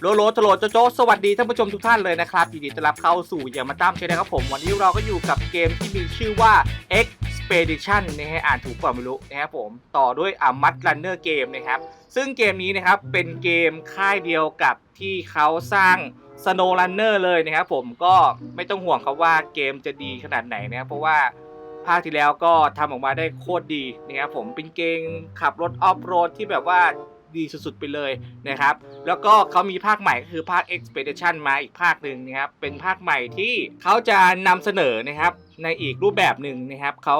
โลโลโตโลโจโจสวัสดีท่านผู้ชมทุกท่านเลยนะครับยินดีต้อนรับเข้าสู่อย่ามาตั้มใช่ไหมครับผม วันนี้เราก็อยู่กับเกมที่มีชื่อว่า Expedition นะฮะอ่านถูกเปล่าไม่รู้นะครับผมต่อด้วยอามัดรันเนอร์เกมนะครับ ซึ่งเกมนี้นะครับเป็นเกมค่ายเดียวกับที่เขาสร้าง Snow Runner เลยนะครับผมก็ไม่ต้องห่วงครับว่าเกมจะดีขนาดไหนนะครับเพราะว่าภาคที่แล้วก็ทำออกมาได้โคตรดีนะครับผมเป็นเกมขับรถออฟโรดที่แบบว่า ดีสุดๆไปเลยนะครับ แล้วก็เขามีภาคใหม่ก็คือภาค Expedition มาอีกภาคหนึ่งนะครับ เป็นภาคใหม่ที่เขาจะนำเสนอนะครับในอีกรูปแบบหนึ่งนะครับเขา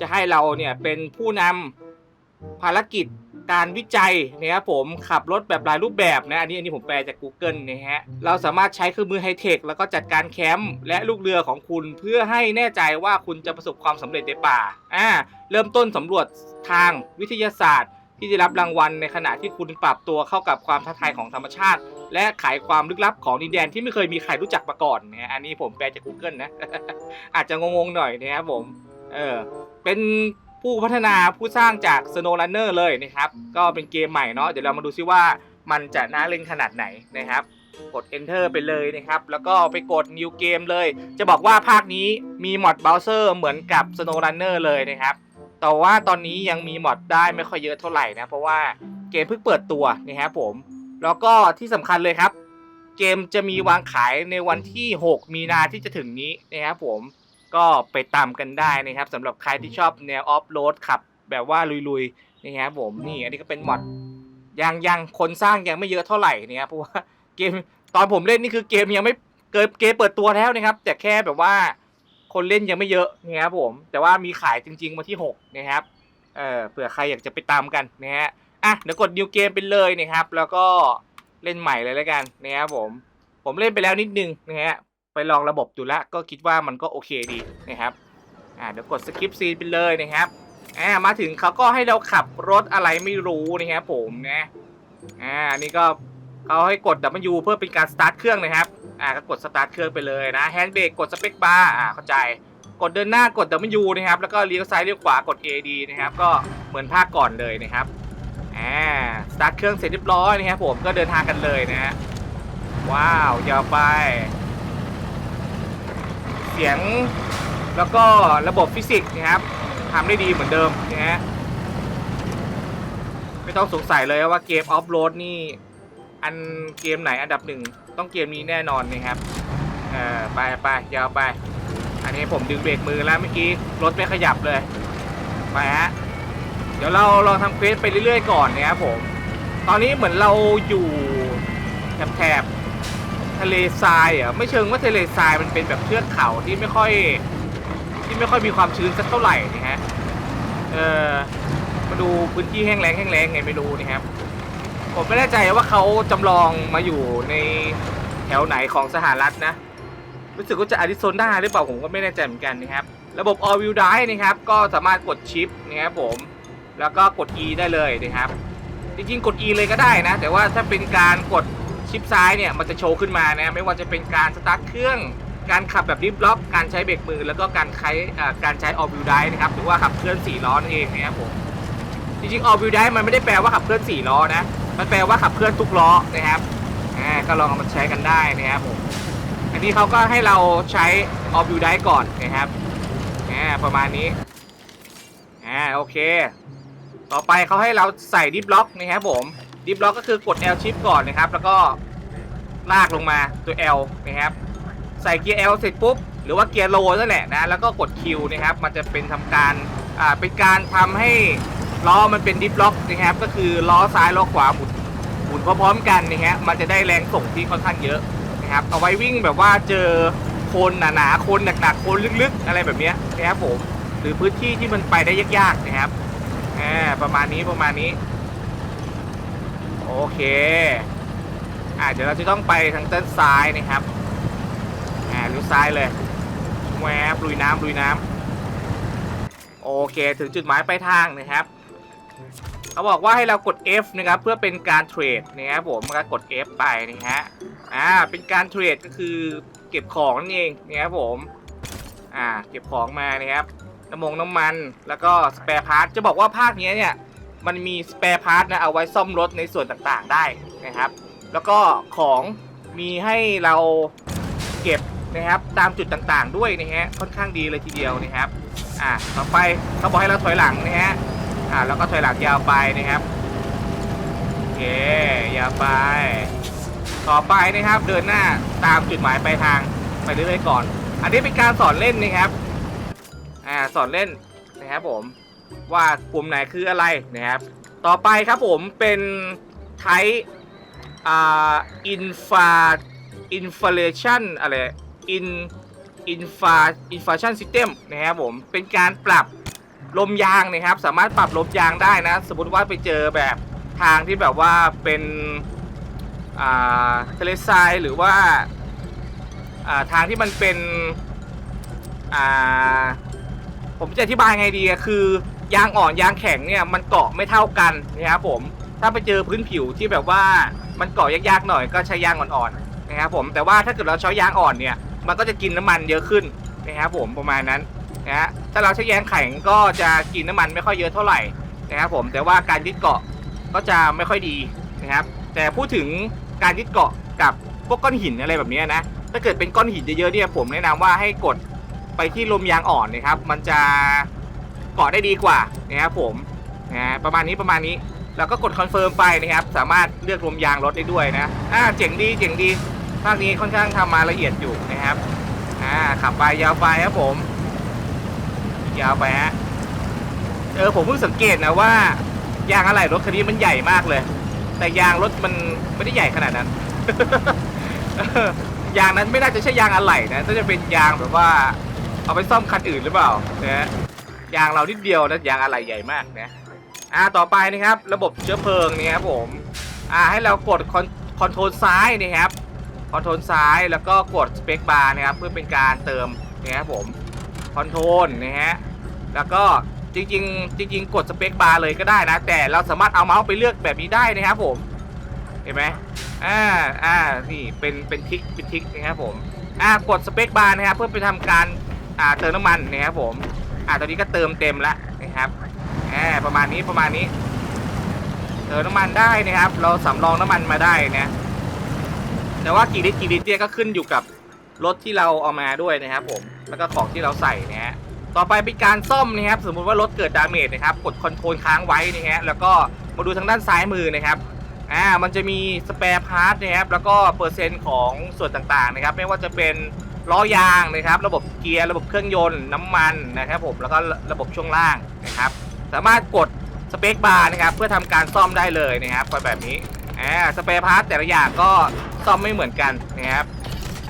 จะให้เราเนี่ยเป็นผู้นำภารกิจการวิจัยนะครับผมขับรถแบบหลายรูปแบบนะอันนี้อันนี้ผมแปลจาก Google นะฮะเราสามารถใช้เครื่องมือไฮเทคแล้วก็จัดการแคมป์และลูกเรือของคุณเพื่อให้แน่ใจว่าคุณจะประสบความสำเร็จในป่าอ่าเริ่มต้นสำรวจทางวิทยาศาสตร์ ที่ได้รับรางวัลในขณะที่คุณปรับตัวเข้ากับความท้าทายของธรรมชาติ และไขความลึกลับของดินแดนที่ไม่เคยมีใครรู้จักมาก่อนนะอันนี้ผมแปลจาก Google นะ อาจจะงงๆหน่อยนะครับผมเออเป็นผู้พัฒนาผู้สร้างจาก Snow Runner เลยนะครับ ก็เป็นเกมใหม่เนาะเดี๋ยวเรามาดูซิว่ามันจะน่าเล่นขนาดไหนนะครับ กด Enter ไปเลยนะครับ แล้วก็ไปกด New Game เลย จะบอกว่าภาคนี้มีมอดเบราว์เซอร์เหมือนกับ Snow Runner เลยนะครับ แต่ว่าตอนนี้ยังมีมอดได้ไม่ค่อยเยอะเท่าไหร่นะ เพราะว่าเกมเพิ่งเปิดตัวนะครับผม แล้วก็ที่สำคัญเลยครับ เกมจะมีวางขายในวันที่ 6 มีนาที่จะถึงนี้นะครับผมก็ไปตามกันได้นะครับสำหรับใครที่ชอบแนวออฟโรดขับ แบบว่าลุยๆนะครับผมนี่อันนี้ก็เป็นมอดยังยังคนสร้างยังไม่เยอะเท่าไหร่นะครับเพราะว่าเกมตอนผมเล่นนี่คือเกมยังไม่เกิดเกมเปิดตัวแล้วนะครับ แต่แค่แบบว่า คนเล่นยังไม่เยอะนะครับผม แต่ว่ามีขายจริงๆวันที่ 6 นะครับ เออเผื่อใครอยากจะไปตามกันนะฮะ อะเดี๋ยวกด new game ไปเลยนะครับ แล้วก็เล่นใหม่เลยแล้วกันนะครับผม ผมเล่นไปแล้วนิดนึงนะฮะ ไปลองระบบดูแล้วก็คิดว่ามันก็โอเคดีนะครับ อ่าเดี๋ยวกดสกิปซีนไปเลยนะครับ อ่ามาถึงเขาก็ให้เราขับรถอะไรไม่รู้นะครับผมนะ อ่านี่ก็เขาให้กด W เพื่อเป็นการสตาร์ทเครื่องนะครับ อ่าก็กดสตาร์ทเครื่องไปเลยนะแฮนด์เบรกกดสเปคบาร์อ่าเข้าใจกดเดินหน้ากด W นะครับแล้วก็เลี้ยวซ้ายเลี้ยวขวากด AD นะครับก็เหมือนภาคก่อนเลยนะครับอ่าสตาร์ทเครื่องเสร็จเรียบร้อยนะครับผมก็เดินทางกันเลยนะฮะว้าวยาวไป เสียงแล้วก็ระบบฟิสิกส์นะครับทำได้ดีเหมือนเดิมนะฮะไม่ต้องสงสัยเลยว่าเกมออฟโรดนี่ อันเกมไหนอันดับหนึ่ง ต้องเกมนี้แน่นอนนะครับเออไปไปยาวไป อันนี้ผมดึงเบรกมือแล้วเมื่อกี้รถไม่ขยับเลย ไปฮะ เดี๋ยวเราลองทำเควสไปเรื่อยๆก่อนนะครับผม ตอนนี้เหมือนเราอยู่แถบทะเลทรายอะไม่เชิงว่าทะเลทรายมันเป็นแบบเทือกเขาที่ไม่ค่อยที่ไม่ค่อยมีความชื้นสักเท่าไหร่นะฮะเออมาดูพื้นที่แห้งแล้งแห้งแล้งไงไม่รู้นะครับ ผมไม่แน่ใจว่าเขาจำลองมาอยู่ในแถวไหนของสหรัฐนะ รู้สึกว่าจะอาริโซนาหรือเปล่าผมก็ไม่แน่ใจเหมือนกันนะครับ ระบบ all wheel drive นะครับ ก็สามารถกดชิปนะครับผม แล้วก็กด E ได้เลยนะครับ จริงๆ กด E เลยก็ได้นะ แต่ว่าถ้าเป็นการกดชิปซ้ายเนี่ย มันจะโชว์ขึ้นมานะ ไม่ว่าจะเป็นการสตาร์ทเครื่อง การขับแบบดิฟล็อก การใช้เบรกมือ แล้วก็การใช้อ่าการใช้ all wheel drive นะครับ หรือว่าขับเคลื่อน4ล้อนั่นเองนะครับผม จริงๆ all wheel drive มันไม่ได้แปลว่าขับเคลื่อน4ล้อนะ มันแปลว่าขับเคลื่อนทุกล้อนะครับอ่าก็ลองเอามาใช้กันได้นะครับผมอันนี้เขาก็ให้เราใช้ all wheel drive ก่อนนะครับอ่าประมาณนี้อ่าโอเค ต่อไปเขาให้เราใส่ดิฟล็อกนะครับผมดิฟล็อกก็คือกด L shift ก่อนนะครับ แล้วก็ลากลงมาตัว L นะครับ ใส่เกียร์ L เสร็จปุ๊บ หรือว่าเกียร์โลนั่นแหละนะ แล้วก็กด Q นะครับ มันจะเป็นทำการ อ่า เป็นการทำให้ ล้อมันเป็นดิฟล็อกนะครับ ก็คือล้อซ้ายล้อขวาหมุนหมุนพร้อมๆกันนะฮะมันจะได้แรงส่งที่ค่อนข้างเยอะนะครับ เอาไว้วิ่งแบบว่าเจอโคนหนาๆโคนหนักๆโคนลึกๆ อะไรแบบเนี้ยนะครับผมหรือพื้นที่ที่มันไปได้ยากๆนะครับอ่าประมาณนี้ประมาณนี้ โอเคอ่าเดี๋ยวเราจะต้องไปทางด้านซ้ายนะครับอ่าลี้ยซ้ายเลยแหวบลุยน้ำลุยน้ำโอเค ถึงจุดหมายปลายทางนะครับ เขาบอกว่าให้เรากด F นะครับเพื่อเป็นการเทรดนะครับผมก็กด F ไปนะฮะอ่าเป็นการเทรดก็คือเก็บของนั่นเองนะครับผมอ่าเก็บของมานะครับน้ำมงน้ำมัน แล้วก็สเปรพาร์ทจะบอกว่าภาคนี้เนี่ยมันมีสเปรพาร์ทนะเอาไว้ซ่อมรถในส่วนต่างๆได้นะครับ แล้วก็ของมีให้เราเก็บนะครับตามจุดต่างๆด้วยนะฮะค่อนข้างดีเลยทีเดียวนะครับอ่าต่อไปเขาบอกให้เราถอยหลังนะฮะ อ่าแล้วก็ถอยหลังยาวไปนะครับโอเคยาวไป ต่อไปนะครับเดินหน้าตามจุดหมายปลายทางไปเรื่อยๆก่อน อันนี้เป็นการสอนเล่นนะครับอ่าสอนเล่นนะครับผมว่ากลุ่มไหนคืออะไรนะครับ ต่อไปครับผมเป็นไทอ่าอินฟาอินฟลชันอะไรอินอินฟาอินฟาชันซิสเต็มนะครับผมเป็นการปรับ ลมยางนะครับ สามารถปรับลมยางได้นะ สมมติว่าไปเจอแบบทางที่แบบว่าเป็นอ่าทะเลทรายหรือว่าอ่าทางที่มันเป็นอ่าผมจะอธิบายไงดีคือยางอ่อนยางแข็งเนี่ยมันเกาะไม่เท่ากันนะครับผมถ้าไปเจอพื้นผิวที่แบบว่ามันเกาะยากๆหน่อยก็ใช้ยางอ่อนๆนะครับผมแต่ว่าถ้าเกิดเราใช้ยางอ่อนเนี่ยมันก็จะกินน้ำมันเยอะขึ้นนะครับผมประมาณนั้น นะฮะถ้าเราใช้ยางแข็งก็จะกินน้ำมันไม่ค่อยเยอะเท่าไหร่นะครับผมแต่ว่าการยึดเกาะก็จะไม่ค่อยดีนะครับ แต่พูดถึงการยึดเกาะกับพวกก้อนหินอะไรแบบนี้นะถ้าเกิดเป็นก้อนหินเยอะๆเนี่ยผมแนะนำว่าให้กดไปที่ลมยางอ่อนนะครับ มันจะเกาะได้ดีกว่านะครับผมนะประมาณนี้ประมาณนี้แล้วก็กดคอนเฟิร์มไปนะครับ สามารถเลือกลมยางรถได้ด้วยนะอ่าเจ๋งดีเจ๋งดีภาคนี้ค่อนข้างทำมาละเอียดอยู่นะครับอ่าขับไปยาวไปครับผม ยาวไปฮะ เออผมเพิ่งสังเกตนะว่า ยางอะไรรถคันนี้มันใหญ่มากเลย แต่ยางรถมันไม่ได้ใหญ่ขนาดนั้น ยางนั้นไม่น่าจะใช่ยางอะไหล่นะน่าจะเป็นยางแบบว่า เอาไปซ่อมคันอื่นหรือเปล่านะยางเรานิดเดียวนะยางอะไหล่ใหญ่มากนะอ่าต่อไปนะครับ ระบบเชื้อเพลิงนี่ครับผมอ่าให้เรากดคอนคอนโทรลซ้ายนะครับคอนโทรลซ้ายแล้วก็กดสเปคบาร์นะครับเพื่อเป็นการเติมนะครับผม คอนโทรลนะฮะแล้วก็จริงๆ จริง ๆ กดสเปคบาร์เลยก็ได้นะ แต่เราสามารถเอาเมาส์ไปเลือกแบบนี้ได้นะครับผม เห็นไหมอ่าอ่านี่เป็นเป็นทิกเป็นทิกนะครับผมอ่ากดสเปคบาร์นะครับเพื่อไปทำการอ่าเติมน้ำมันนะครับผมอ่าตอนนี้ก็เติมเต็มแล้วนะครับอ่าประมาณนี้ประมาณนี้เติมน้ำมันได้นะครับ เราสำรองน้ำมันมาได้นะแต่ว่ากี่ลิตรกี่ลิตรเนี่ยก็ขึ้นอยู่กับรถที่เราเอามาด้วยนะครับผม แล้วก็ของที่เราใส่นะฮะต่อไปเป็นการซ่อมนะครับสมมุติว่ารถเกิดดาเมจนะครับกดคอนโทรลค้างไว้นะฮะแล้วก็มาดูทางด้านซ้ายมือนะครับอ่ามันจะมีสเปร์พาร์ทนะครับแล้วก็เปอร์เซ็นต์ของส่วนต่างๆนะครับ ไม่ว่าจะเป็นล้อยางนะครับ ระบบเกียร์ระบบเครื่องยนต์น้ำมันนะครับผมแล้วก็ระบบช่วงล่างนะครับ สามารถกดสเปคบาร์นะครับ เพื่อทำการซ่อมได้เลยนะครับไปแบบนี้อ่าสเปร์พาร์ทแต่ละอย่างก็ซ่อมไม่เหมือนกันนะครับ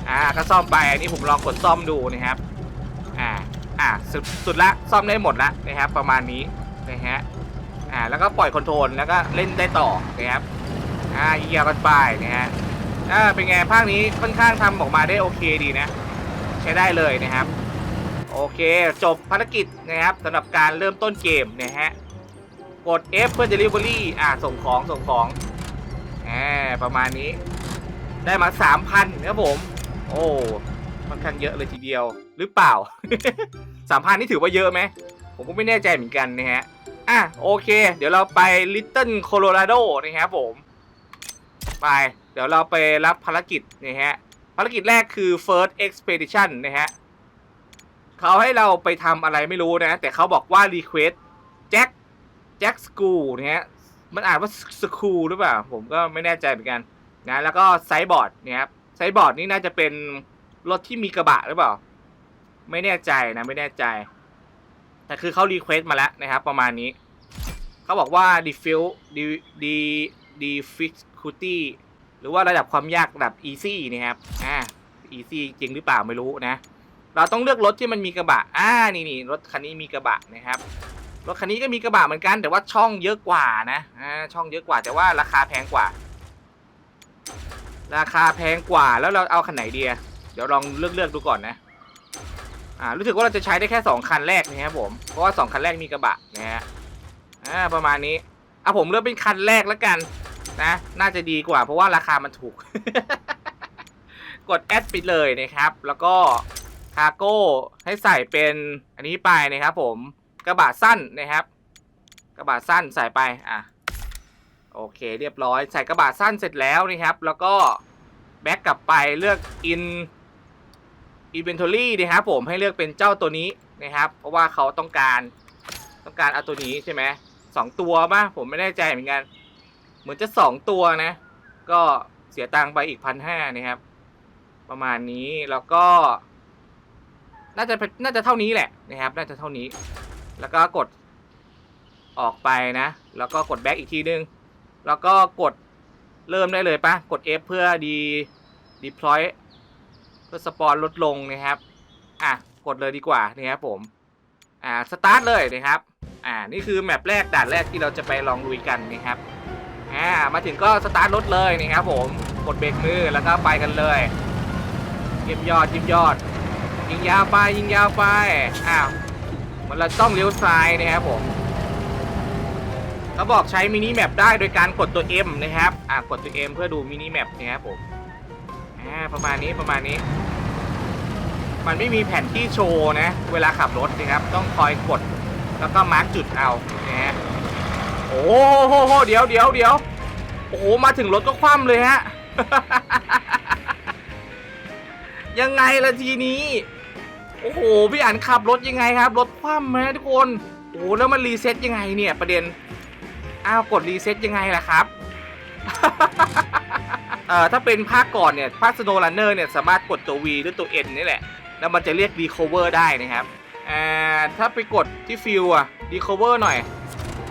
อ่าก็ซ่อมไปอันนี้ผมลองกดซ่อมดูนะครับอ่าอ่าสุดสุดละซ่อมได้หมดละนะครับ ประมาณนี้นะฮะอ่าแล้วก็ปล่อยคอนโทรลแล้วก็เล่นได้ต่อนะครับอ่าเยิงยาวกันไปนะฮะอ่าเป็นไงภาคนี้ค่อนข้างทำออกมาได้โอเคดีนะ ใช้ได้เลยนะครับ โอเคจบภารกิจนะครับสำหรับการเริ่มต้นเกมนะฮะกด F เพื่อ Delivery อ่าส่งของส่งของอ่าประมาณนี้ได้มา 3,000ครับผม อ้ค่อนข้างเยอะเลยทีเดียวหรือเปล่า3,000นี่ถือว่าเยอะไหมผมก็ไม่แน่ใจเหมือนกันนะฮะอะโอเค เดี๋ยวเราไป Little Colorado นะครับผม ไป เดี๋ยวเราไปรับภารกิจนะฮะภารกิจแรกคือ First Expedition นะฮะเขาให้เราไปทำอะไรไม่รู้นะ แต่เขาบอกว่า Request Jack Jack School นะฮะมันอ่านว่า School หรือเปล่า ผมก็ไม่แน่ใจเหมือนกันนะแล้วก็ไซบอร์ดนี่ยครับ ไซบอร์ดนี่น่าจะเป็นรถที่มีกระบะหรือเปล่า ไม่แน่ใจนะ ไม่แน่ใจ แต่คือเขารีเควสมาแล้วนะครับ ประมาณนี้ เขาบอกว่า diffuse d d difficulty หรือว่าระดับความยากระดับ easy นะครับ อ่า easy จริงหรือเปล่าไม่รู้นะ เราต้องเลือกรถที่มันมีกระบะ อ่า นี่นี่รถคันนี้มีกระบะนะครับ รถคันนี้ก็มีกระบะเหมือนกัน แต่ว่าช่องเยอะกว่านะ อ่า ช่องเยอะกว่า แต่ว่าราคาแพงกว่า ราคาแพงกว่าแล้วเราเอาคันไหนดีอะเดี๋ยวลองเลือกเลือกดูก่อนนะ อ่า รู้สึกว่าเราจะใช้ได้แค่สองคันแรกนะครับผม เพราะว่าสองคันแรกมีกระบะนะฮะ อ่า ประมาณนี้ อะผมเลือกเป็นคันแรกแล้วกันนะ น่าจะดีกว่าเพราะว่าราคามันถูก กดแอดไปเลยนะครับ แล้วก็คาร์โก้ให้ใส่เป็นอันนี้ไปนะครับผม กระบะสั้นนะครับ กระบะสั้นใส่ไป อะ โอเคเรียบร้อย ใส่กระบะสั้นเสร็จแล้วนะครับ แล้วก็แบ็กกลับไปเลือก in inventory นะครับผมให้เลือกเป็นเจ้าตัวนี้นะครับ เพราะว่าเขาต้องการต้องการเอาตัวนี้ใช่ไหมสองตัวป่ะผมไม่แน่ใจเหมือนกัน เหมือนจะสองตัวนะ ก็เสียตังค์ไปอีกพันห้านะครับ ประมาณนี้แล้วก็ น่าจะนน่าจะเท่านี้แหละนะครับ น่าจะเท่านี้ แล้วก็กดออกไปนะ แล้วก็กดแบ็กอีกทีนึง แล้วก็กดเริ่มได้เลยปะกด F เพื่อดี deploy เพื่อสปอนลดลงนะครับ อะ กดเลยดีกว่านะครับผม อ่าสตาร์ทเลยนะครับ อ่า นี่คือแมปแรกด่านแรกที่เราจะไปลองลุยกันนะครับ อ่า มาถึงก็สตาร์ทรถเลยนะครับผม กดเบรกมือแล้วก็ไปกันเลยเยิบยอดยิบยอด ยิงยาวไปยิงยาวไป อ้าว มันเราต้องเลี้ยวซ้ายนะครับผม เขาบอกใช้มินิแมปได้โดยการกดตัว M นะครับ อ่ากดตัว M เพื่อดูมินิแมปนะครับผม อ่าประมาณนี้ประมาณนี้ มันไม่มีแผนที่โชว์นะ เวลาขับรถนะครับ ต้องคอยกดแล้วก็มาร์กจุดเอานะฮะโอ้โหเดี๋ยวเดี๋ยวเดี๋ยวโอ้โหมาถึงรถก็คว่ำเลยฮะ ยังไงล่ะทีนี้ โอ้โห พี่อันขับรถยังไงครับ รถคว่ำไหมทุกคน โอ้โหแล้วมันรีเซ็ตยังไงเนี่ยประเด็น อ้าวกดรีเซ็ตยังไงล่ะครับ เอ่อถ้าเป็นภาคก่อนเนี่ยภาค Snow Runner เนี่ยสามารถกดตัว V หรือตัว N นี่แหละ แล้วมันจะเรียก recover ได้นะครับอ่าถ้าไปกดที่ฟิลอะ recover หน่อย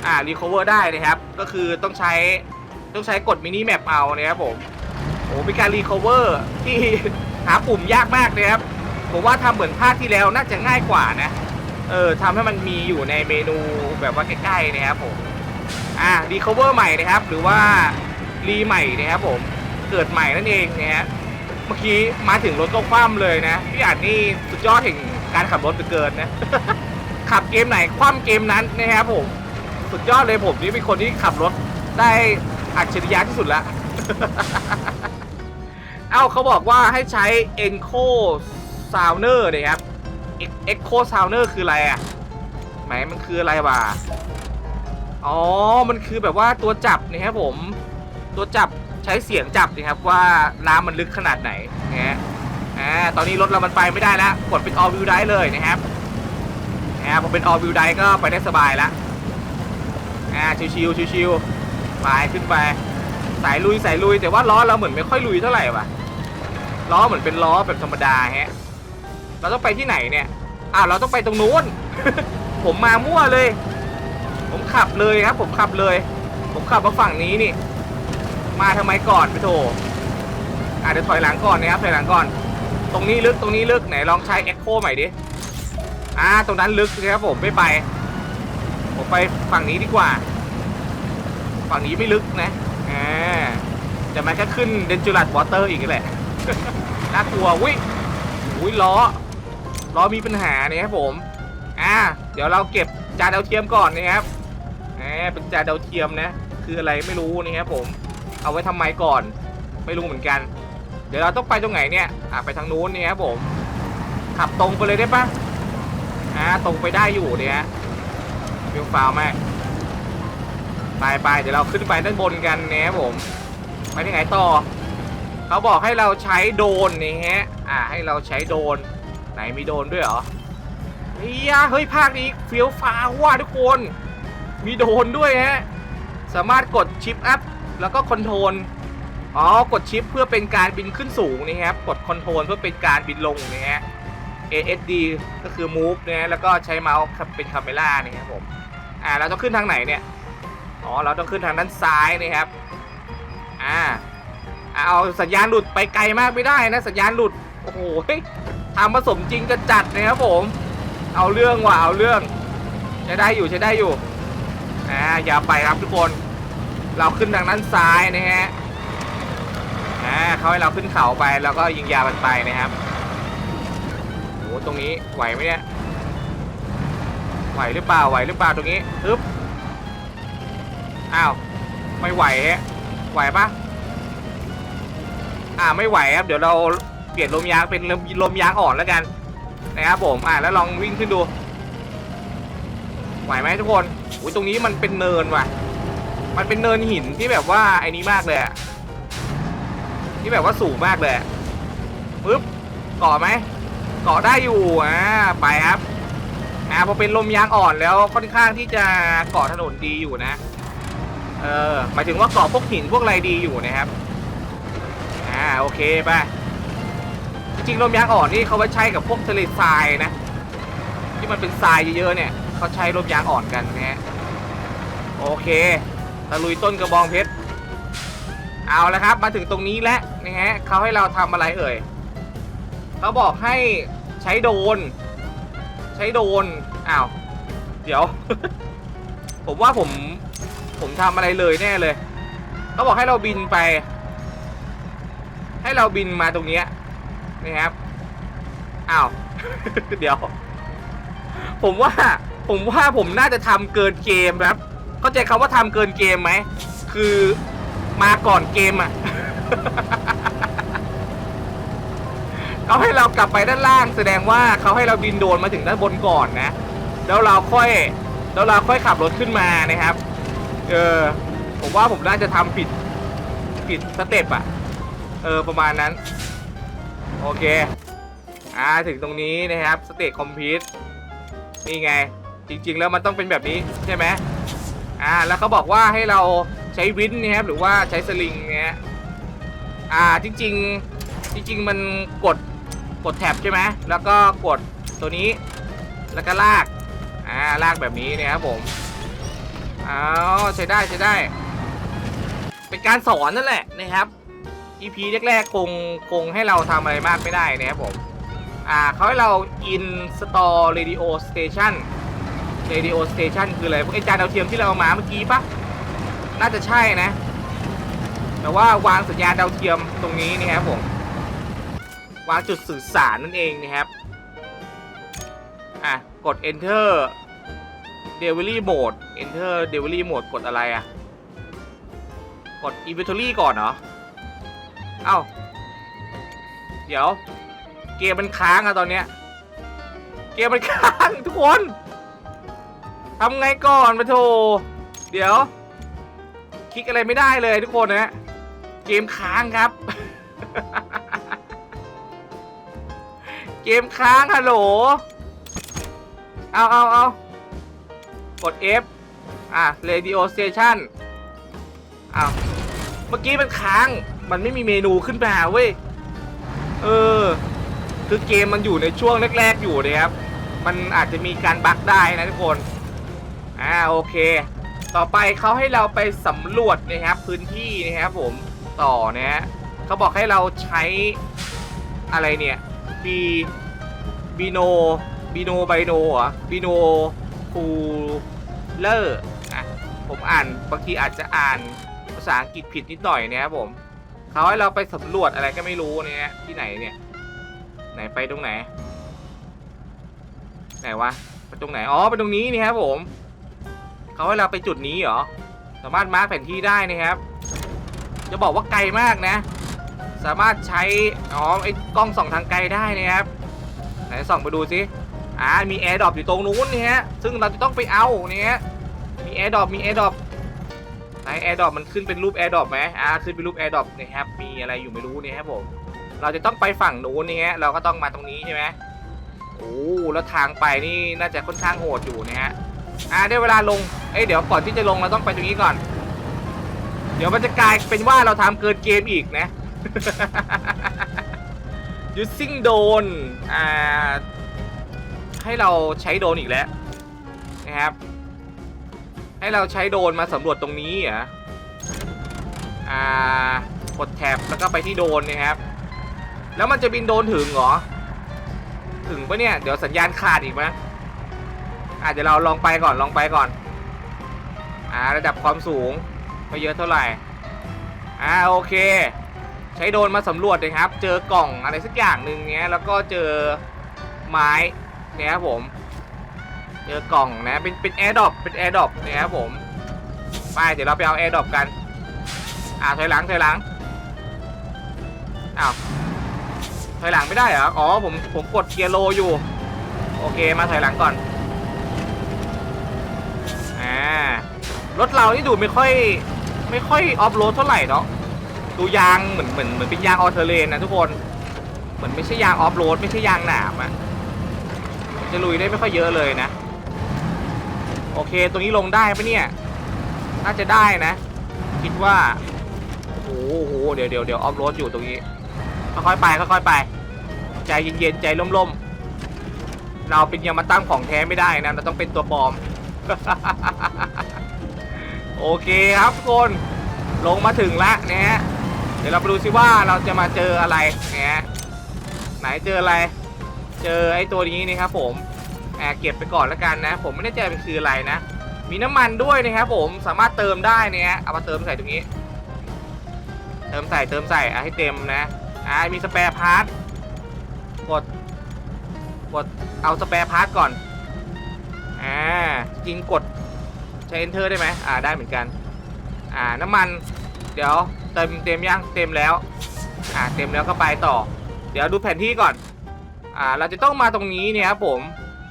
อ่า recover ได้นะครับ ก็คือต้องใช้ต้องใช้กดมินิแมปเอานะครับผมโอ้เป็นการ recover ที่หาปุ่มยากมากนะครับผมว่าทำเหมือนภาคที่แล้วน่าจะง่ายกว่านะ เออทำให้มันมีอยู่ในเมนูแบบว่าใกล้ๆนะครับผม อ่า recover ใหม่นะครับ หรือว่ารีใหม่นะครับผมเกิดใหม่นั่นเองนะฮะเมื่อกี้มาถึงรถก็คว่ำเลยนะพี่อาจนี่สุดยอดแห่งการขับรถเหลือเกินนะ ขับเกมไหนคว่ำเกมนั้นนะครับผมสุดยอดเลยผมนี่เป็นคนที่ขับรถได้อัจฉริยะที่สุดละ เอ้าเขาบอกว่าให้ใช้ enco Sounder นะครับ Echo Sounder คืออะไรอะ ไหนมันคืออะไรวะ อ๋อ มันคือแบบว่าตัวจับนะครับผม ตัวจับใช้เสียงจับนะครับว่าน้ำมันลึกขนาดไหนนะฮะอ่าตอนนี้รถเรามันไปไม่ได้แล้วกดเป็น all wheel drive เลยนะครับอ่าพอเป็น all wheel drive ก็ไปได้สบายแล้วอ่าชิวๆชิวๆไปขึ้นไปสายลุยสายลุยแต่ว่าล้อเราเหมือนไม่ค่อยลุยเท่าไหร่ว่ะล้อเหมือนเป็นล้อแบบธรรมดาฮะเราต้องไปที่ไหนเนี่ยอ้าวเราต้องไปตรงนู้นผมมามั่วเลย ผมขับเลยครับ ผมขับเลย ผมขับมาฝั่งนี้นี่ มาทำไมก่อนไปโถอะเดี๋ยวถอยหลังก่อนนะครับถอยหลังก่อน ตรงนี้ลึกตรงนี้ลึกไหนลองใช้ Echo ใหม่ดิอ่าตรงนั้นลึกนะครับผมไม่ไป ผมไปฝั่งนี้ดีกว่า ฝั่งนี้ไม่ลึกนะอ่าแต่มันก็ขึ้นเดนจูรัสวอเตอร์อีกแหละน่ากลัวอุ้ยอุ้ยล้อล้อมีปัญหาเนี่ยครับผม อ่า เดี๋ยวเราเก็บจานดาวเทียมก่อนนะครับ เป็นจานดาวเทียมนะ คืออะไรไม่รู้นะครับผม เอาไว้ทำไมก่อน ไม่รู้เหมือนกัน เดี๋ยวเราต้องไปตรงไหนเนี่ยอ่าไปทางนู้นเนี่ยครับผม ขับตรงไปเลยได้ปะอ่าตรงไปได้อยู่เนี่ยเฟี้ยวฟ้าวมากไปไปเดี๋ยวเราขึ้นไปด้านบนกันนะครับผมไปที่ไหนต่อ เขาบอกให้เราใช้โดนนี่ฮะ อ่าให้เราใช้โดน ไหนมีโดนด้วยเหรอเฮียเฮ้ยภาคนี้เฟี้ยวฟ้าวว่ะทุกคน มีโดนด้วยฮะ สามารถกดชิปอัพแล้วก็คอนโทรล อ๋อ กดชิปเพื่อเป็นการบินขึ้นสูงนะครับ กดคอนโทรลเพื่อเป็นการบินลงนะฮะ ASD ก็คือ move นะฮะ แล้วก็ใช้เมาส์เป็นคาเมล่านี่ครับผม อ่า เราต้องขึ้นทางไหนเนี่ย อ๋อ เราต้องขึ้นทางด้านซ้ายนะครับ อ่า เอาสัญญาณหลุดไปไกลมากไม่ได้นะ สัญญาณหลุด โอ้โหทำผสมจริงจะจัดนะครับผม เอาเรื่องว่ะ เอาเรื่องใช้ได้อยู่ใช้ได้อยู่ อ่าอย่าไปครับทุกคน เราขึ้นทางด้านซ้ายนะฮะอ่าเขาให้เราขึ้นเขาไปแล้วก็ยิงยามันไปนะครับโอ้โหตรงนี้ไหวไหมเนี่ยไหวหรือเปล่าไหวหรือเปล่าตรงนี้อึ๊บอ้าวไม่ไหวฮะไหวปะอ่าไม่ไหวครับเดี๋ยวเราเปลี่ยนลมยางเป็นลมลมยางอ่อนแล้วกันนะครับผมอ่าแล้วลองวิ่งขึ้นดู ไหวไหมทุกคนอุ้ยตรงนี้มันเป็นเนินว่ะ มันเป็นเนินหินที่แบบว่าไอ้นี้มากเลยอะที่แบบว่าสูงมากเลยปึ๊บเกาะไหมเกาะได้อยู่อ่าไปครับอ่าพอเป็นลมยางอ่อนแล้วค่อนข้างที่จะเกาะถนนดีอยู่นะ เออหมายถึงว่าเกาะพวกหินพวกอะไรดีอยู่นะครับอ่าโอเคไปจริงๆลมยางอ่อนนี่เขาไว้ใช้กับพวกทะเลทรายนะ ที่มันเป็นทรายเยอะๆเนี่ย เขาใช้ลมยางอ่อนกันนะฮะโอเคตะลุยต้นกระบองเพชรเอาละครับ มาถึงตรงนี้แล้วนะฮะเขาให้เราทำอะไรเอ่ยเขาบอกให้ใช้โดน ใช้โดนอ้าวเดี๋ยว ผมว่าผมผมทำอะไรเลยแน่เลยเขาบอกให้เราบินไป ให้เราบินมาตรงเนี้ยนะครับอ้าวเดี๋ยว ผมว่า ผมว่าผมน่าจะทำเกินเกมครับ เข้าใจคำว่าทำเกินเกมไหม คือมาก่อนเกมอะ เขาให้เรากลับไปด้านล่าง แสดงว่าเขาให้เราบินโดรนมาถึงด้านบนก่อนนะ แล้วเราค่อย แล้วเราค่อยขับรถขึ้นมานะครับ เออ ผมว่าผมน่าจะทำผิด ผิดสเต็ปอะ เออ ประมาณนั้น โอเค อ่า ถึงตรงนี้นะครับ สเตจคอมพิวต์นี่ไง จริง ๆ แล้วมันต้องเป็นแบบนี้ใช่ไหมอ่าแล้วเขาบอกว่าให้เราใช้วินนะครับหรือว่าใช้สลิงเนี่ยอ่าจริง ๆ จริง ๆ มันกดกดแท็บใช่ไหมแล้วก็กดตัวนี้ แล้วก็ลากอ่าลากแบบนี้นะครับผมอ้าวใช้ได้ใช้ได้ เป็นการสอนนั่นแหละนะครับ EP แรกๆคงคงให้เราทำอะไรมากไม่ได้นะครับผมอ่าเขาให้เรา install radio station radio station คืออะไรพวกไอจานดาวเทียมที่เราเอามาเมื่อกี้ปะน่าจะใช่นะ แต่ว่าวางสัญญาณดาวเทียมตรงนี้นี่ครับผม วางจุดสื่อสารนั่นเองนะครับ อะ กด enter delivery mode enter delivery mode กดอะไรอะ กด inventory ก่อนเหรอ เอ้า เดี๋ยว เกมมันค้างอะตอนเนี้ย เกมมันค้างทุกคน ทำไงก่อนมาโทเดี๋ยว คลิกอะไรไม่ได้เลยทุกคนนะเกมค้างครับ เกมค้างฮัลโหล เอาเอาเอากด F อะ Radio Station อ้าว เมื่อกี้มันค้าง มันไม่มีเมนูขึ้นมาเว้ย เออ คือเกมมันอยู่ในช่วงแรก ๆ อยู่นะครับ มันอาจจะมีการบั๊กได้นะทุกคน อ่าโอเค ต่อไปเขาให้เราไปสำรวจนะครับพื้นที่นะครับผมต่อนะฮะเขาบอกให้เราใช้อะไรเนี่ยบีบีโนบีโนไบโนเหรอบีโนคูเลอร์อะผมอ่านบางทีอาจจะอ่านภาษาอังกฤษผิดนิดหน่อยนะครับผมเขาให้เราไปสำรวจอะไรก็ไม่รู้เนี่ยที่ไหนเนี่ย ไหนไปตรงไหน ไหนวะไปตรงไหนอ๋อไปตรงนี้นี่ครับผม เขาให้เราไปจุดนี้เหรอ สามารถมาร์คแผนที่ได้นะครับ จะบอกว่าไกลมากนะ สามารถใช้ อ๋อ ไอ้กล้องส่องทางไกลได้นะครับ ไหนส่องไปดูสิอ่า มีแอร์ดรอปอยู่ตรงนู้นนี่ฮะ ซึ่งเราจะต้องไปเอาเนี่ยฮะ มีแอร์ดรอปมีแอร์ดรอปไหนแอร์ดรอปมันขึ้นเป็นรูปแอร์ดรอปไหมอ่า ขึ้นเป็นรูปแอร์ดรอปนะครับ มีอะไรอยู่ไม่รู้นี่ครับผม เราจะต้องไปฝั่งนู้นนี่ฮะ เราก็ต้องมาตรงนี้ใช่ไหมโอ้ แล้วทางไปนี่น่าจะค่อนข้างโหดอยู่นะฮะ อ่าได้เวลาลง เอ้ยเดี๋ยวก่อนที่จะลงเราต้องไปตรงนี้ก่อน เดี๋ยวมันจะกลายเป็นว่าเราทำเกินเกมอีกนะ using drone อ่า ให้เราใช้โดนอีกแล้วนะครับ ให้เราใช้โดนมาสำรวจตรงนี้เหรออ่ากดแท็บแล้วก็ไปที่โดนนะครับ แล้วมันจะบินโดนถึงเหรอ ถึงปะเนี่ย เดี๋ยวสัญญาณขาดอีกไหม อาจจะเราลองไปก่อนลองไปก่อน อ่าระดับความสูงไม่เยอะเท่าไหร่ อ่าโอเค ใช้โดนมาสำรวจนะครับ เจอกล่องอะไรสักอย่างหนึ่งเนี้ยแล้วก็เจอไม้เนี่ยครับผม เจอกล่องนะเป็นเป็นแอร์ดอปเป็นแอร์ดอปนะครับผมไปเดี๋ยวเราไปเอาแอร์ดอปกัน อ่าถอยหลังถอยหลังอ้าวถอยหลังไม่ได้เหรอ อ๋อผมผมกดเกียร์โลอยู่ โอเคมาถอยหลังก่อน รถเรานี่ดูไม่ค่อย ไม่ค่อยออฟโรดเท่าไหร่เนาะดูยางเหมือนเหมือนเหมือนเป็นยางออเทเรนนะทุกคน เหมือนไม่ใช่ยางออฟโรดไม่ใช่ยางหนามอะจะลุยได้ไม่ค่อยเยอะเลยนะ โอเค ตรงนี้ลงได้ปะเนี่ย น่าจะได้นะ คิดว่าโอ้โหเดี๋ยวเดี๋ยวเดี๋ยวออฟโรดอยู่ตรงนี้ค่อยๆไปค่อยๆไป ใจเย็นๆใจร่มๆ เราเป็นยามาตั้งของแท้ไม่ได้นะ เราต้องเป็นตัวปลอม โอเคครับทุกคนลงมาถึงแล้วนะฮะเดี๋ยวเราไปดูซิว่าเราจะมาเจออะไรนะฮะไหนเจออะไร เจอไอ้ตัวนี้นี่ครับผมแอบเก็บไปก่อนแล้วกันนะ ผมไม่แน่ใจมันคืออะไรนะ มีน้ำมันด้วยนะครับผมสามารถเติมได้นะฮะเอามาเติมใส่ตรงนี้ เติมใส่เติมใส่อะให้เต็มนะอ่ามีสเปร์พาร์ทกดกดเอาสเปร์พาร์ทก่อนอ่าจริงกด ใช้ enter ได้ไหมอ่าได้เหมือนกัน อ่าน้ำมัน เดี๋ยวเต็มเต็มยังเต็มแล้ว อ่าเต็มแล้วก็ไปต่อ เดี๋ยวดูแผนที่ก่อน อ่าเราจะต้องมาตรงนี้เนี่ยครับผม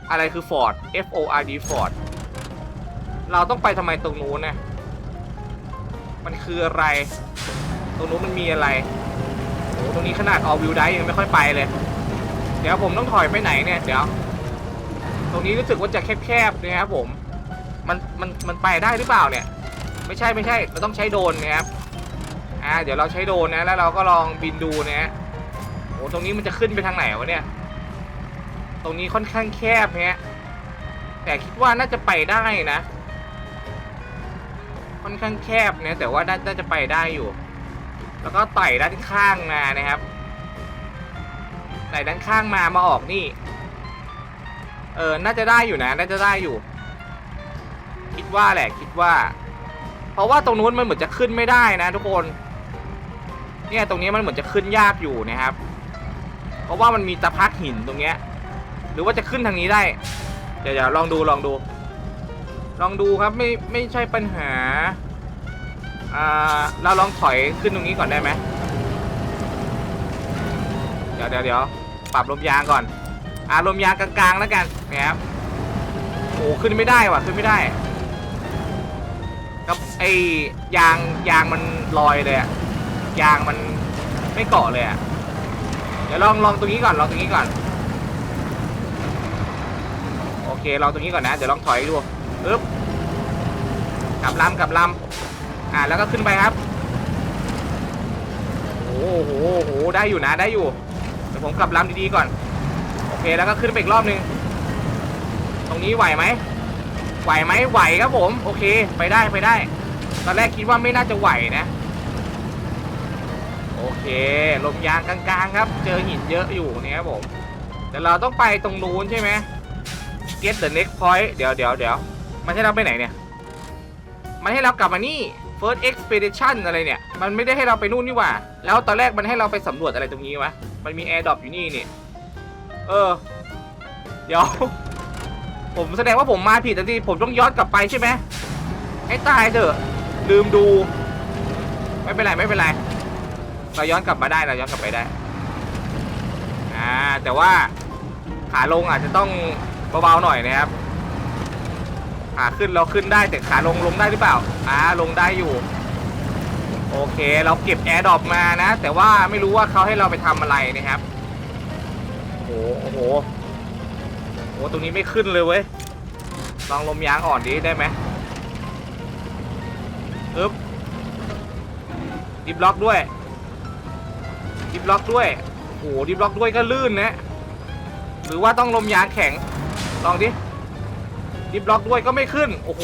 อะไรคือ Ford F O R D Ford เราต้องไปทำไมตรงนู้นนะมันคืออะไร ตรงนู้นมันมีอะไรโอ้ตรงนี้ขนาดออวิวได้ยังไม่ค่อยไปเลย เดี๋ยวผมต้องถอยไปไหนเนี่ย เดี๋ยว ตรงนี้รู้สึกว่าจะแคบๆนะครับผม มันมันมันไปได้หรือเปล่าเนี่ย ไม่ใช่ไม่ใช่เราต้องใช้โดนนะครับอ่าเดี๋ยวเราใช้โดนนะแล้วเราก็ลองบินดูนะฮะโอ้ตรงนี้มันจะขึ้นไปทางไหนวะเนี่ยตรงนี้ค่อนข้างแคบฮะแต่คิดว่าน่าจะไปได้นะ ค่อนข้างแคบเนะแต่ว่าน่าจะไปได้อยู่ แล้วก็ไต่ด้านข้างมานะครับไต่ด้านข้างมามาออกนี่เออน่าจะได้อยู่นะ น่าจะได้อยู่ คิดว่าแหละคิดว่า เพราะว่าตรงนู้นมันเหมือนจะขึ้นไม่ได้นะ ทุกคน เนี่ยตรงนี้มันเหมือนจะขึ้นยากอยู่นะครับ เพราะว่ามันมีตะพักหินตรงเนี้ย หรือว่าจะขึ้นทางนี้ได้ เดี๋ยวเดี๋ยวลองดูลองดู ลองดูครับไม่ไม่ใช่ปัญหาอ่าเราลองถอยขึ้นตรงนี้ก่อนได้ไหมเดี๋ยวเดี๋ยวเดี๋ยวปรับลมยางก่อนอ่าลมยางกลางๆแล้วกันนะครับโอ้ขึ้นไม่ได้ว่ะขึ้นไม่ได้ ไอ้ยางยางมันลอยเลยอะยางมันไม่เกาะเลยอะเดี๋ยวลองลองตรงนี้ก่อนลองตรงนี้ก่อน โอเคลองตรงนี้ก่อนนะเดี๋ยวลองถอยดูปึ๊บกลับลำกลับลำอ่าแล้วก็ขึ้นไปครับโอ้โหโอ้โหได้อยู่นะได้อยู่เดี๋ยวผมกลับลำดีๆก่อน โอเคแล้วก็ขึ้นไปอีกรอบนึงตรงนี้ไหวไหมไหวไหมไหวครับผม โอเค ไปได้ไปได้ ตอนแรกคิดว่าไม่น่าจะไหวนะ โอเคลมยางกลางๆครับ เจอหินเยอะอยู่นี่ครับผมแต่เราต้องไปตรงนู้นใช่ไหม get the next point เดี๋ยวเดี๋ยวเดี๋ยวมันให้เราไปไหนเนี่ย มันให้เรากลับมานี่ first expedition อะไรเนี่ย มันไม่ได้ให้เราไปนู่นนี่หว่า แล้วตอนแรกมันให้เราไปสำรวจอะไรตรงนี้วะ มันมี air drop อยู่นี่นี่ เออ เดี๋ยว ผมแสดงว่าผมมาผิดแต่ที่ผมต้องย้อนกลับไปใช่ไหมให้ตายเถอะ ลืมดู ไม่เป็นไรไม่เป็นไร เราย้อนกลับมาได้เราย้อนกลับไปได้ อ่าแต่ว่าขาลงอาจจะต้องเบาๆหน่อยนะครับ ขาขึ้นเราขึ้นได้แต่ขาลงลงได้หรือเปล่า อ่าลงได้อยู่ โอเคเราเก็บแอร์ดรอปมานะ แต่ว่าไม่รู้ว่าเขาให้เราไปทำอะไรนะครับ โอ้โหโอ้โหโอ้ตรงนี้ไม่ขึ้นเลยเว้ยลองลมยางอ่อนดีได้ไหม อึ๊บดิบล็อกด้วย ดิบล็อกด้วย โอ้โหดิบล็อกด้วยก็ลื่นนะ หรือว่าต้องลมยางแข็ง ลองดิ ดิบล็อกด้วยก็ไม่ขึ้น โอ้โห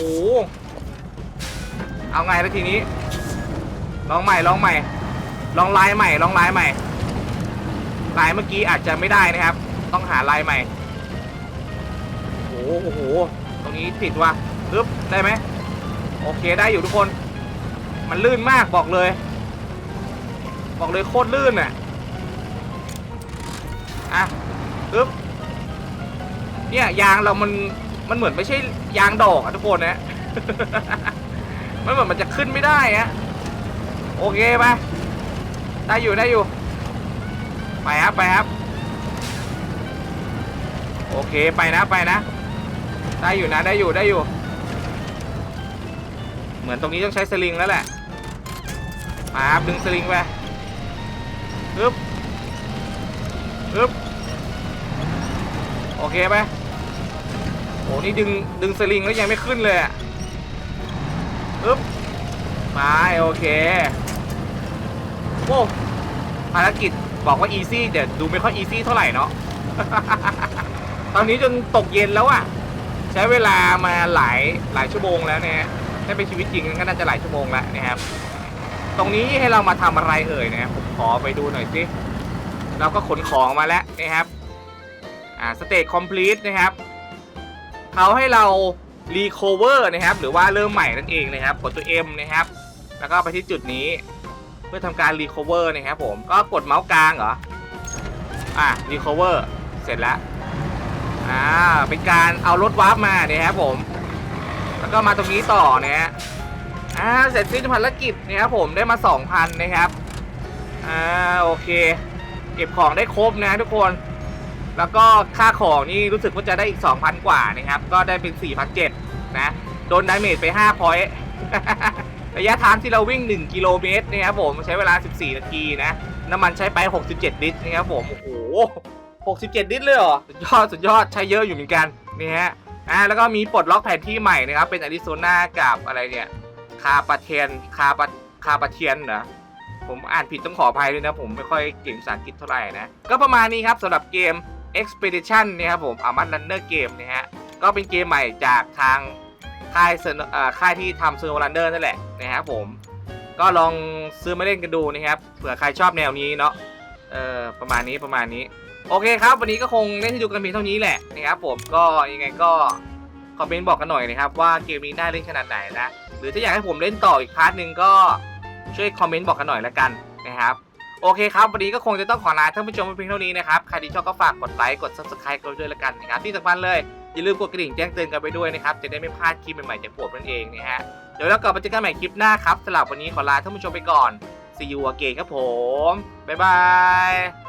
เอาไงแล้วทีนี้ ลองใหม่ ลองใหม่ ลองลายใหม่ ลองลายใหม่ ลายเมื่อกี้อาจจะไม่ได้นะครับ ต้องหาลายใหม่ โอ้โหโอ้โหตรงนี้ติดว่ะปึ๊บ ได้ไหม โอเคได้อยู่ทุกคน มันลื่นมากบอกเลย บอกเลยโคตรลื่นอะอะปึ๊บเนี่ยยางเรามันมันเหมือนไม่ใช่ยางดอกอะทุกคนนะ มันเหมือนมันจะขึ้นไม่ได้อะโอเคปะได้อยู่ได้อยู่ ไปครับไปครับ โอเคไปนะไปนะ ได้อยู่นะได้อยู่ได้อยู่ เหมือนตรงนี้ต้องใช้สลิงแล้วแหละ มาครับดึงสลิงไปฮึบฮึบโอเคไหมโอ้นี่ดึงดึงสลิงแล้วยังไม่ขึ้นเลยอะฮึบมาโอเคโอ้ภารกิจบอกว่าอีซี่แต่ดูไม่ค่อยอีซี่เท่าไหร่เนาะตอนนี้จนตกเย็นแล้วอะใช้เวลามาหลายหลายชั่วโมงแล้วเนี่ยถ้าเป็นชีวิตจริงก็น่าจะหลายชั่วโมงแล้วนะครับ ตรงนี้ให้เรามาทำอะไรเอ่ยนะครับผมขอไปดูหน่อยสิเราก็ขนของมาแล้วนะครับ อ่าสเตจคอมพลีทนะครับเขาให้เรารีคอเวอร์นะครับ หรือว่าเริ่มใหม่นั่นเองนะครับ กดตัว M นะครับ แล้วก็ไปที่จุดนี้ เพื่อทำการรีคอเวอร์นะครับผมก็กดเมาส์กลางเหรอ อะรีคอเวอร์เสร็จแล้ว อ่าเป็นการเอารถวาร์ปมาเนี่ยครับผม แล้วก็มาตรงนี้ต่อนะฮะ อ่าเสร็จสิ้นภารกิจนะครับผมได้มา 2,000 นะครับ อ่าโอเค เก็บของได้ครบนะทุกคน แล้วก็ค่าของนี่รู้สึกว่าจะได้อีก 2,000 กว่านะครับ ก็ได้เป็น4,700นะ โดนดาเมจไป5พอยต์ระยะทางที่เราวิ่ง 1 กิโลเมตรนะครับผมใช้เวลา 14 นาทีนะ น้ำมันใช้ไป 67 ลิตรนะครับผม โอ้โห 67 ลิตรเลยเหรอ สุดยอด สุดยอด ใช้เยอะอยู่เหมือนกันนี่ฮะ อ่า แล้วก็มีปลดล็อกแผนที่ใหม่นะครับ เป็นอาริโซนากับอะไรเนี่ย คาปาเทียนคาปาคาปาเทียนเหรอผมอ่านผิดต้องขออภัยด้วยนะ ผมไม่ค่อยเก่งภาษาอังกฤษเท่าไหร่นะ ก็ประมาณนี้ครับสำหรับเกม Expedition นะครับผมอามันรันเนอร์เกมนะฮะก็เป็นเกมใหม่จากทางค่ายเซอร์เอ่อค่ายที่ทำเซอร์รันเดอร์นั่นแหละนะครับผม ก็ลองซื้อมาเล่นกันดูนะครับเผื่อใครชอบแนวนี้เนาะเออประมาณนี้ประมาณนี้ โอเคครับ วันนี้ก็คงเล่นให้ดูกันเพียงเท่านี้แหละนะครับผมก็ยังไงก็ คอมเมนต์บอกกันหน่อยนะครับว่าเกมนี้น่าเล่นขนาดไหนนะ หรือถ้าอยากให้ผมเล่นต่ออีกพาร์ทหนึ่งก็ช่วยคอมเมนต์บอกกันหน่อยละกันนะครับโอเคครับ วันนี้ก็คงจะต้องขอลาท่านผู้ชมไปเพียงเท่านี้นะครับ ใครที่ชอบก็ฝากกดไลค์ กด subscribe กันด้วยละกันนะครับ ที่สำคัญเลย อย่าลืมกดกระดิ่งแจ้งเตือนกันไปด้วยนะครับ จะได้ไม่พลาดคลิปใหม่ๆจากผมนั่นเองนะฮะ เดี๋ยวเรากลับมาเจอกันใหม่คลิปหน้าครับสำหรับวันนี้ขอลาท่านผู้ชมไปก่อน see you again ครับผม บ๊ายบาย